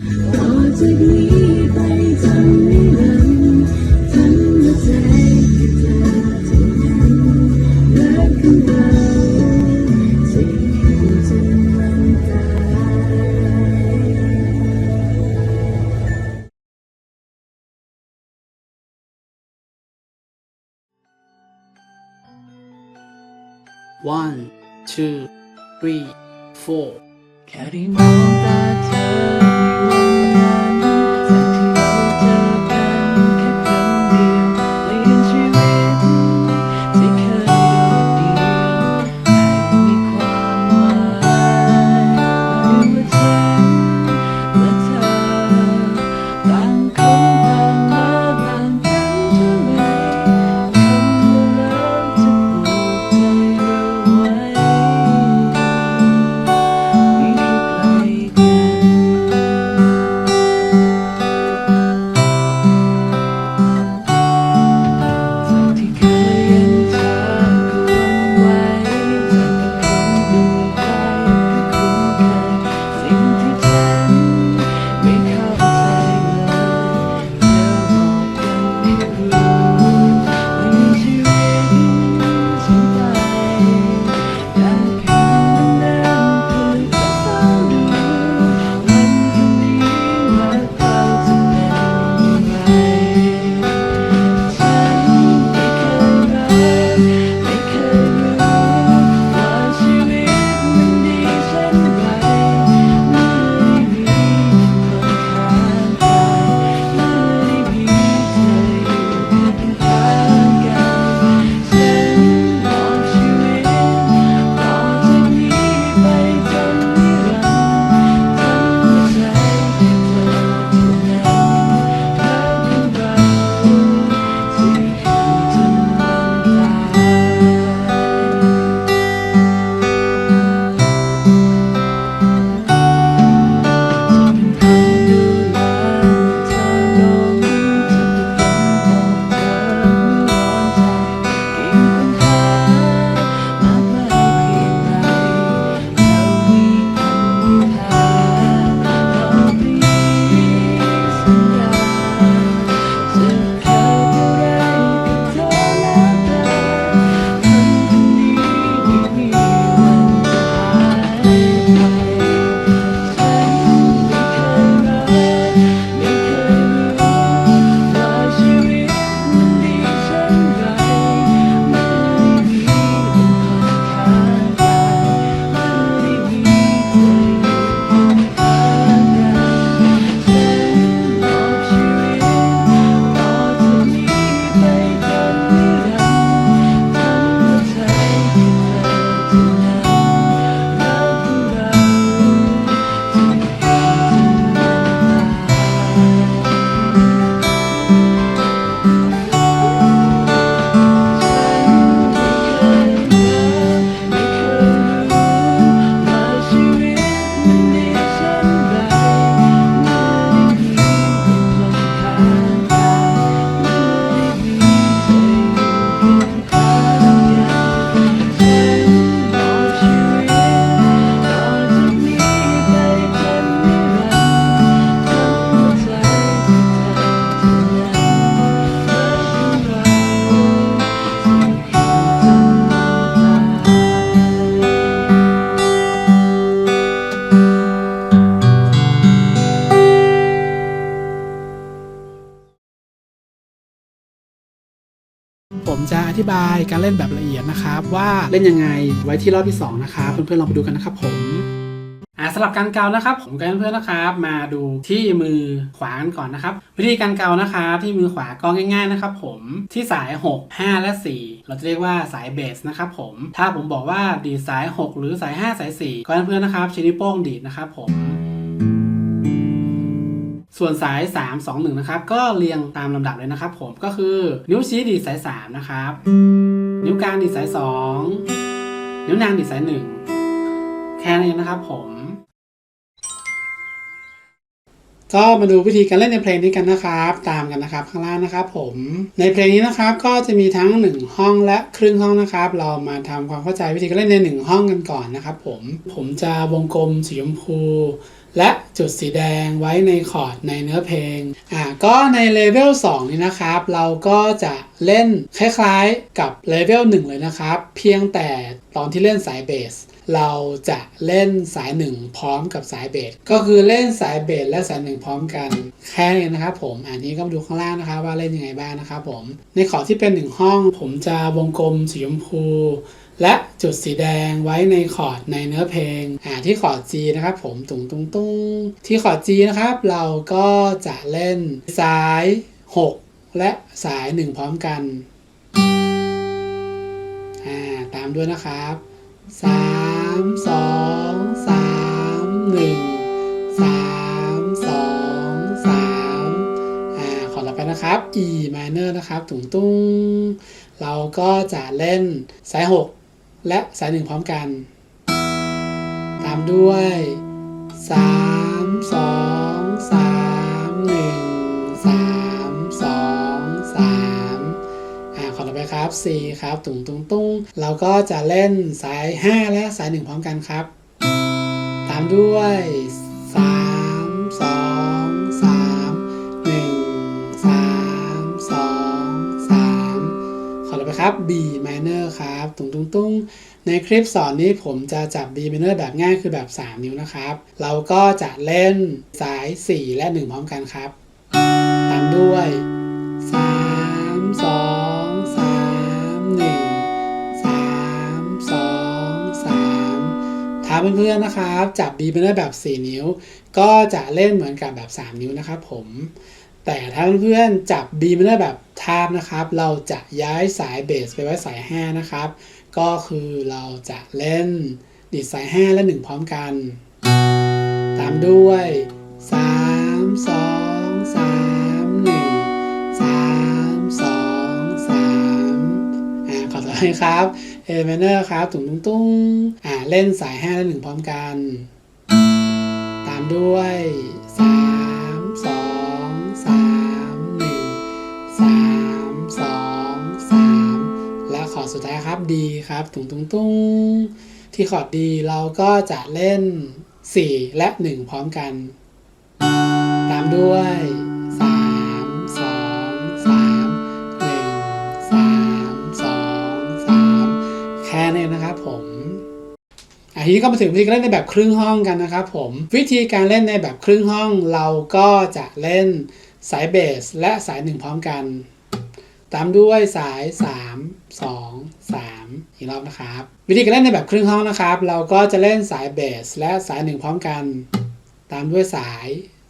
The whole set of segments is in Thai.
one two three four แค่ได้มองตา ธิบายการเล่นแบบละเอียดนะครับ ว่าเล่นยังไงไว้ที่รอบที่สองนะครับเพื่อนๆลองไปดูกันนะครับผมอ่าสำหรับการเกานะครับ ผมกับเพื่อนๆนะครับ มาดูที่มือขวากันก่อนนะครับ วิธีการเกานะครับ ที่มือขวาก็ง่าย ๆนะครับ ผมที่สาย 6 5 และ 4 เราจะเรียกว่าสายเบสนะครับผมถ้าผมบอกว่าดีดสาย 6 หรือสาย 5 สาย 4ก็เพื่อนๆนะครับใช้นิ้วโป้งดีดนะครับผม ส่วนสาย 3 2 1 นะครับ ก็เรียงตามลำดับเลยนะครับ ผมก็คือนิ้วชี้ดีดสาย 3 นะครับ นิ้วกลางดีดสาย 2 นิ้วนางดีดสาย 1 แค่นี้นะครับผม ก็มาดูวิธีการเล่นในเพลงนี้กันนะครับ ตามกันนะครับข้างล่างนะครับ ผมในเพลงนี้นะครับก็จะมีทั้ง 1 ห้องและครึ่งห้องนะครับ เรามาทำความเข้าใจวิธีการเล่นใน 1 ห้องกันก่อนนะครับ ผมผมจะวงกลมสีชมพู และจุดสีแดงไว้ในคอร์ดในเนื้อเพลงอ่าก็ในเลเวล2นี้นะครับ เราก็จะเล่นคล้ายๆกับเลเวล1เลยนะครับ เพียงแต่ตอนที่เล่นสายเบส เราจะเล่นสาย 1 พร้อมกับสายเบสก็คือเล่นสายเบสและสาย 1 พร้อมกันแค่นี้นะครับผมอันนี้ก็มาดูข้างล่างนะครับว่าเล่นยังไงบ้างนะครับผมในขอดที่เป็น 1 ห้อง ผมจะวงกลมสีชมพูและจุดสีแดงไว้ในคอร์ดในเนื้อเพลงอ่าที่คอร์ด G นะครับผมตุงตุงตุงที่คอร์ด G นะครับ เราก็จะเล่นสาย 6 และสาย 1 พร้อมกันอ่าตามด้วยนะครับ สามสองสามหนึ่งสามสองสามอ่าขอต่อไปนะครับ E minor นะครับถุงตุ้งเราก็จะเล่นสาย6และสาย1พร้อมกัน ตามด้วย3 2 ครับ C ครับตุ้งตุ้งตุ้งเราก็จะเล่นสาย 5 และสาย 1 พร้อมกันครับ ตามด้วย 3 2 3 1 3 2 3 ขอต่อไปครับ B minor ครับตุ้งตุ้งตุ้งในคลิปสอนนี้ผมจะจับ B minor แบบง่ายคือแบบ 3 นิ้วนะครับ เราก็จะเล่นสาย 4 และ 1 พร้อมกันครับ ตามด้วย 3 2 เพื่อนๆนะครับ จับ B minor แบบ 4 นิ้ว ก็จะเล่นเหมือนกับแบบ 3 นิ้วนะครับผมแต่ถ้าเพื่อนๆจับ B minor แบบทาบนะครับ เราจะย้ายสายเบสไปไว้สาย 5 นะครับ ก็คือเราจะเล่นดีดสาย 5 และ 1 พร้อมกัน ตามด้วย 3 2 3 1 3 2 3 อ่าขอต่อไปครับ A minor ครับตุ้งตุ้งตุ้งอ่าเล่นสาย5และ1พร้อมกัน ตามด้วย 3 2 3 1 3 2 3 และขอสุดท้ายครับ D ครับตุ้งตุ้งตุ้งที่คอร์ด D เราก็จะเล่น 4 และ 1 พร้อมกัน ตามด้วย ทีนี้ก็มาถึงวิธีการเล่นในแบบครึ่งห้องกันนะครับผมวิธีการเล่นในแบบครึ่งห้องเราก็จะเล่นสายเบสและสายหนึ่งพร้อมกัน ตามด้วยสาย 3 2 3 อีกรอบนะครับ วิธีการเล่นในแบบครึ่งห้องนะครับ เราก็จะเล่นสายเบสและสายหนึ่งพร้อมกัน ตามด้วยสาย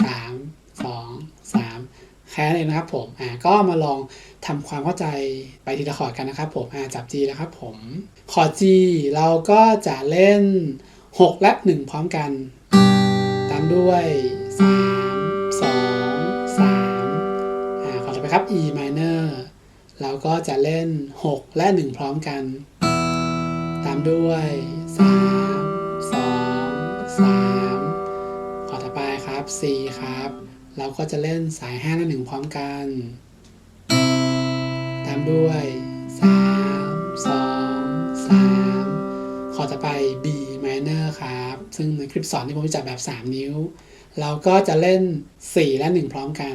3 2 3 แค่นั้นเองนะครับผมอ่าก็มาลอง ทำความเข้าใจไปทีละคอร์ดกันนะครับผมอาจับ G แล้วครับผมคอร์ด G เราก็จะเล่น 6 และ 1 พร้อมกัน ตามด้วย 3 2 3อ่าขอต่อไปครับ E minor เราก็จะเล่น 6 และ 1 พร้อมกัน ตามด้วย 3 2 3 ขอต่อไปครับ C ครับ เราก็จะเล่นสาย 5 และ 1 พร้อมกัน ตามด้วย 3 2 3 ขอต่อไป B minor ครับ ซึ่งในคลิปสอนที่ผมจะจับแบบ 3 นิ้ว เราก็จะเล่น 4 และ 1 พร้อมกัน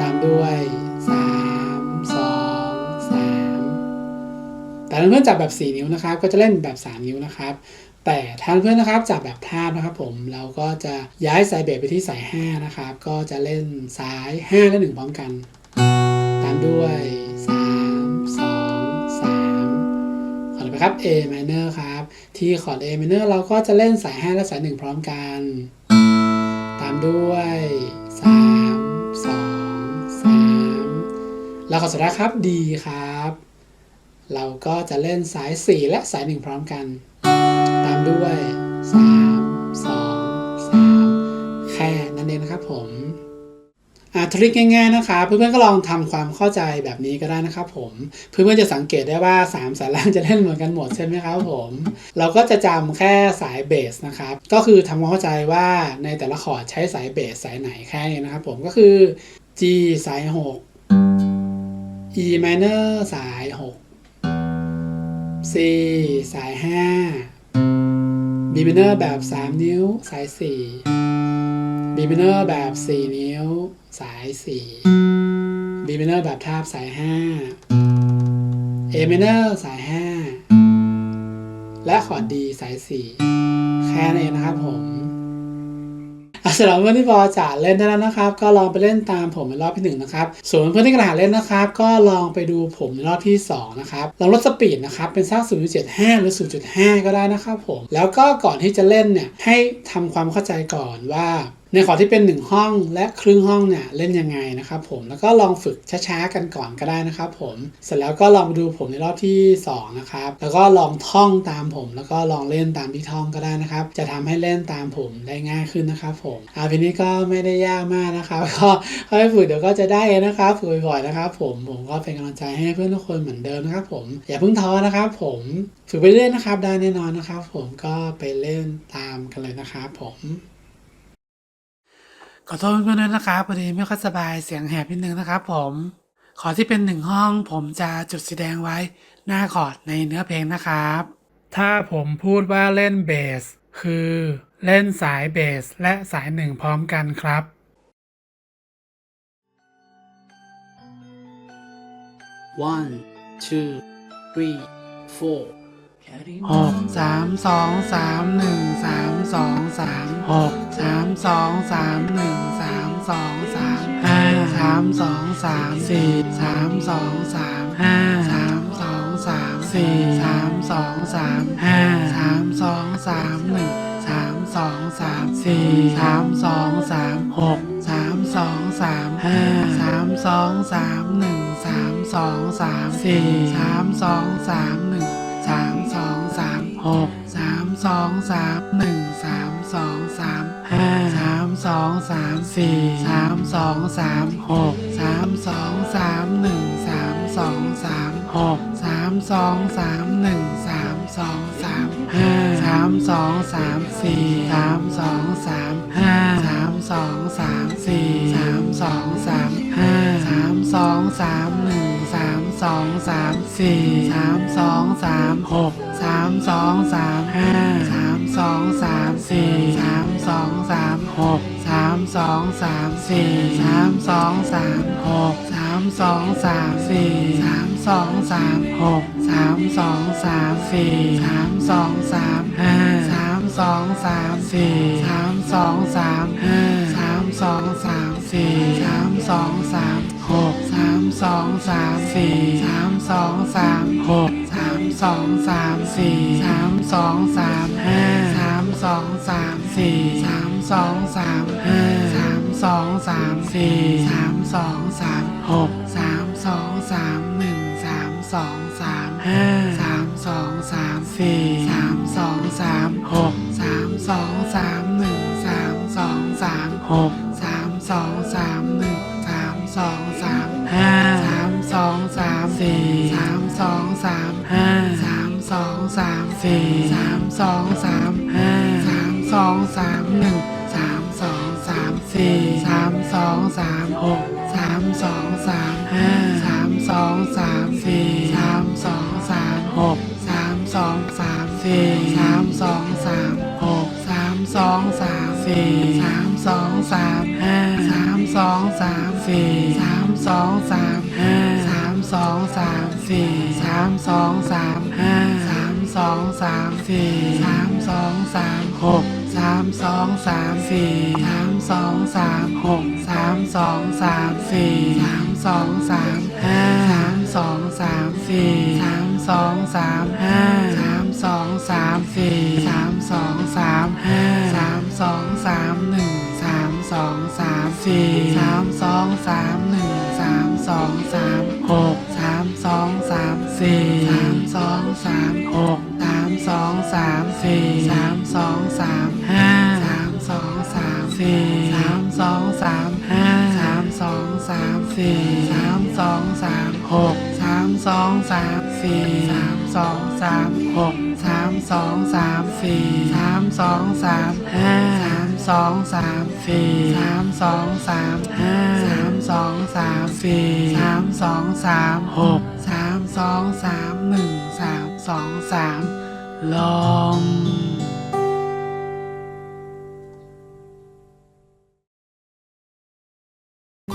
ตามด้วย 3 2 3 แต่ถ้าเพื่อนจับแบบ 4 นิ้วนะครับ ก็จะเล่นแบบ 3 นิ้วนะครับ แต่ถ้าเพื่อนนะครับจับแบบทาบนะครับผม เราก็จะย้ายสายเบสไปที่สาย 5 นะครับ ก็จะเล่นสาย 5 และ 1 พร้อมกัน ตามด้วย 3 2 3ขอต่อไปครับ A minor ครับ ที่คอร์ด A minor เราก็จะเล่นสาย 5 และสาย 1 พร้อมกัน ตามด้วย 3 2 3 แล้วขอสุดท้ายครับ D ครับ เราก็จะเล่นสาย 4 และสาย 1 พร้อมกัน ตามด้วย 3 2 3 แค่นั้นเองนะครับผม ทริคง่ายๆนะครับเพื่อนๆก็ลองทำความเข้าใจแบบนี้ก็ได้นะครับผมเพื่อนๆจะสังเกตได้ว่า 3 สายล่างจะเล่นเหมือนกันหมดใช่ไหมครับผมเราก็จะจำแค่สายเบสนะครับก็คือทำความเข้าใจว่าในแต่ละคอร์ดใช้สายเบสสายไหนแค่นี้นะครับผมก็คือ G สาย 6 E minor สาย 6 C สาย 5 B minor แบบ 3 นิ้วสาย 4 B minor แบบ 4 นิ้ว สาย4 B minor แบบทาบสาย 5 A minor สาย 5 และคอร์ด D สาย 4 แค่นั้นเองนะครับผมอะสำหรับเพื่อนที่พอจะเล่นได้แล้วนะครับ ก็ลองไปเล่นตามผมในรอบที่หนึ่งนะครับส่วนเพื่อนที่กำลังหาเล่นนะครับ ก็ลองไปดูผมในรอบที่สองนะครับลองลดสปีดนะครับเป็นสัก0.75 หรือ 0.5 ก็ได้นะครับผม แล้วก็ก่อนที่จะเล่นเนี่ยให้ทำความเข้าใจก่อนว่าในขอที่เป็น 1 ห้องและครึ่งห้องเนี่ยเล่นยังไงนะครับผมแล้วก็ลองฝึกช้าๆกันก่อนก็ได้นะครับผมเสร็จแล้วก็ลองดูผมในรอบที่สองนะครับ แล้วก็ลองท่องตามผม แล้วก็ลองเล่นตามที่ท่องก็ได้นะครับ จะทำให้เล่นตามผมได้ง่ายขึ้นนะครับผมอาพีนี้ก็ไม่ได้ยากมากนะครับ ก็ค่อยฝึกเดี๋ยวก็จะได้นะครับฝึกบ่อยๆนะครับ ผมผมก็เป็นกำลังใจให้เพื่อนทุกคนเหมือนเดิมนะครับ ผมอย่าเพิ่งท้อนะครับผมฝึกไปเรื่อยนะครับได้แน่นอนนะครับ ผมก็ไปเล่นตามกันเลยนะครับผม ขอโทษเพื่อนๆด้วยนะครับพอดีไม่ค่อยสบายเสียงแหบนิดนึงนะครับผม ขอที่เป็นหนึ่งห้องผมจะจุดสีแดงไว้หน้าคอร์ดในเนื้อเพลงนะครับ ถ้าผมพูดว่าเล่นเบส คือเล่นสายเบสและสายหนึ่งพร้อมกันครับ one two three four หกสามสองสามหนึ่งสามสองสามหกสามสองสามหนึ่งสามสองสามห้าสามสองสามสี่สามสองสามห้าสามสองสามสี่สามสองสามห้าสามสองสามหนึ่งสามสองสามสี่สามสองสามหกสามสองสามห้าสามสองสามหนึ่งสามสองสามสี่สามสองสามหนึ่ง สามสองสามหกสามสองสามหนึ่งสามสองสามห้าสามสองสามสี่สามสองสามหกสามสองสามหนึ่งสามสองสามหกสามสองสามหนึ่งสามสองสามห้าสามสองสามสี่สามสองสามห้าสามสองสามสี่สามสองสามห้าสามสองสามหนึ่ง สามสองสามสี่สามสองสามหกสามสองสามห้าสามสองสามสี่สามสองสามหกสามสองสามสี่สามสองสามหกสามสองสามสี่สาม สองสามหกสามสองสามสี่สามสองสามห้าสามสองสามสี่สามสองสามห้าสามสองสามสี่สามสองสามหกสามสองสามสี่สามสองสามหกสามสองสามสี่สามสองสามห้าสามสองสามสี่สามสองสามห้าสามสองสามสี่สามสองสามหกสามสองสาม สองสามห้าสามสองสามสี่สามสองสามหกสามสองสามหนึ่งสามสองสามหกสามสองสามหนึ่งสามสองสามห้าสามสองสามสี่สามสองสามห้าสามสองสามสี่สามสองสามห้าสามสองสามหนึ่งสามสองสามสี่สามสองสามหกสามสองสาม สามสี่สามสองสามห้าสามสองสามสี่สามสองสามหกสามสองสามสี่สามสองสามหกสามสองสามสี่สามสองสามห้าสามสองสามสี่สามสองสามห้าสามสองสามสี่สามสองสามห้าสามสองสามหนึ่งสามสองสามสี่สามสองสามหนึ่งสามสองสามหกามสองสามสี่สามสองสามหกสามสองสามสี่สามสองสามห้าสามสองสามสี่สามสองสามห้าสามสองสามสี่สาม สองสามหกสามสองสามสี่สามสองสามหกสามสองสามสี่สามสองสามห้าสามสองสามสี่สามสองสามห้าสามสองสามสี่สามสองสามหกสามสองสามหนึ่งสามสองสามลอง